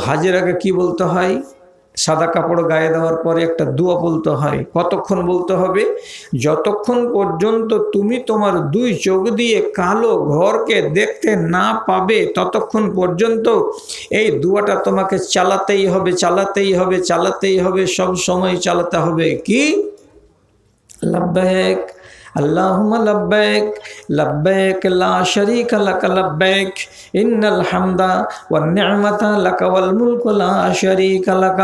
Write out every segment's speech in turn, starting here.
হাজের আগে কি বলতে হয়? সাদা কাপড় গায়ে দেওয়ার পরে একটা দুয়া বলতে হয়। কতক্ষণ বলতে হবে? যতক্ষণ পর্যন্ত তুমি তোমার দুই চোখ দিয়ে কালো ঘরকে দেখতে না পাবে, ততক্ষণ পর্যন্ত এই দুয়াটা তোমাকে চালাতেই হবে চালাতেই হবে চালাতেই হবে, সব সময় চালাতে হবে। কি? লব্বেক আল্লাহুম্মা لبيك لبيك لا شريك لك لبيك إن الحمد والنعمة لك والملك لا شريك لك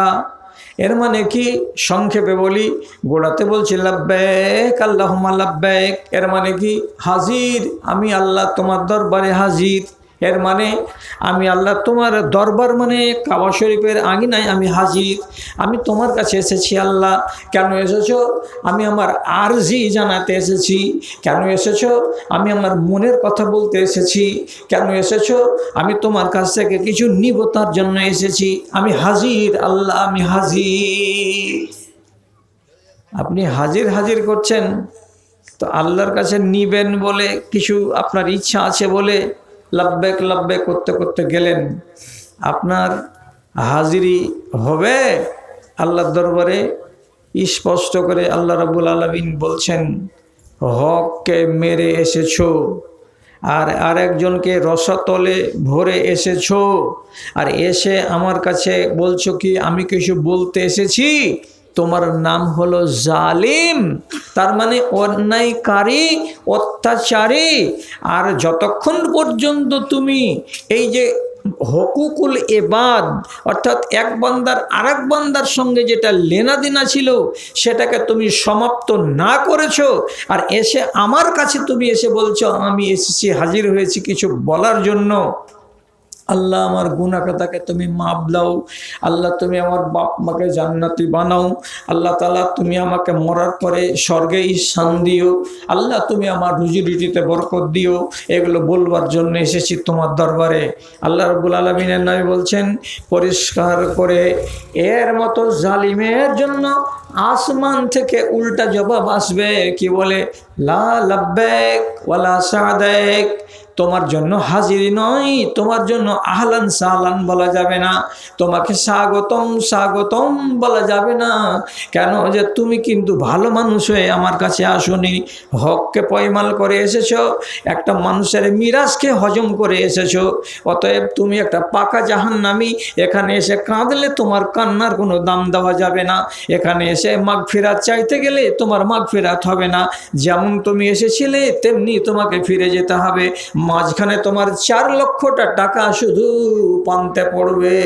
এর মানে কি? সংক্ষেপে বলি, গোড়াতে বলছি লাব্বেক আল্লাহ লাব্বেক এর মানে কি? হাজির, আমি আল্লাহ তোমার দরবারে হাজির। এর মানে আমি আল্লাহ তোমার দরবার মানে কাবা শরীফের আঙিনায় আমি হাজির। আমি তোমার কাছে এসেছি আল্লাহ। কেন এসেছ? আমি আমার আরজি জানাতে এসেছি। কেন এসেছ? আমি আমার মনের কথা বলতে এসেছি। কেন এসেছ? আমি তোমার কাছ থেকে কিছু নিব তার জন্য এসেছি। আমি হাজির, আল্লাহ আমি হাজির। আপনি হাজির হাজির করছেন। তো আল্লাহর কাছে নিবেন বলে কিছু আপনার ইচ্ছা আছে বলে লাব্বেক লাব্বেক করতে করতে গেলেন। আপনার হাজিরি হবে? আল্লাহর দরবারে স্পষ্ট করে আল্লাহ রাবুল আলমিন বলছেন, হককে মেরে এসেছ আর আরেকজনকে রসতলে ভরে এসেছ। আর এসে আমার কাছে বলছো কি, আমি কিছু বলতে এসেছি? তোমার নাম হলো জালিম। তার মানে অন্যায়কারী, অত্যাচারী। আর যতক্ষণ পর্যন্ত তুমি এই যে হকুকুল এবাদ, অর্থাৎ এক বান্দার আরেক বান্দার সঙ্গে যেটা লেনাদেনা ছিল, সেটাকে তুমি সমাপ্ত না করেছ, আর এসে আমার কাছে তুমি এসে বলছো, আমি এসেছি, হাজির হয়েছি কিছু বলার জন্য। আল্লাহ আমার গুণাকাতাকে তুমি মাপ দাও। আল্লাহ তুমি আমার বাপ মাকে জান্নাতি বানাও। আল্লাহ তালা তুমি আমাকে মরার পরে স্বর্গে ঈশান দিও। আল্লাহ তুমি আমার রুজি রুটিতে বরকত দিও। এগুলো বলবার জন্য এসেছি তোমার দরবারে। আল্লাহ রবুল আলমিনের নয় বলছেন, পরিষ্কার করে এর মতো জালিমের জন্য আসমান থেকে উল্টা জবাব আসবে। কি বলে? লা তোমার জন্য হাজিরি নয়, তোমার জন্য আহলান সাহলান বলা যাবে না। তোমাকে স্বাগতম স্বাগতম বলা যাবে না। কেন যে তুমি কিন্তু ভালো মানুষ হয়ে আমার কাছে আসনি। হককে পয়মাল করে এসেছ, একটা মানুষের মিরাজকে হজম করে এসেছ। অতএব তুমি একটা পাকা জাহান নামি এখানে এসে কাঁদলে তোমার কান্নার কোনো দাম দেওয়া যাবে না। এখানে এসে মাঘ ফেরাত চাইতে গেলে তোমার মাঘ ফেরাত হবে না। যেমন তুমি এসেছিলে, তেমনি তোমাকে ফিরে যেতে হবে। মাঝখানে তোমার চার লক্ষটা টাকা শুধু পানতে পড়বে।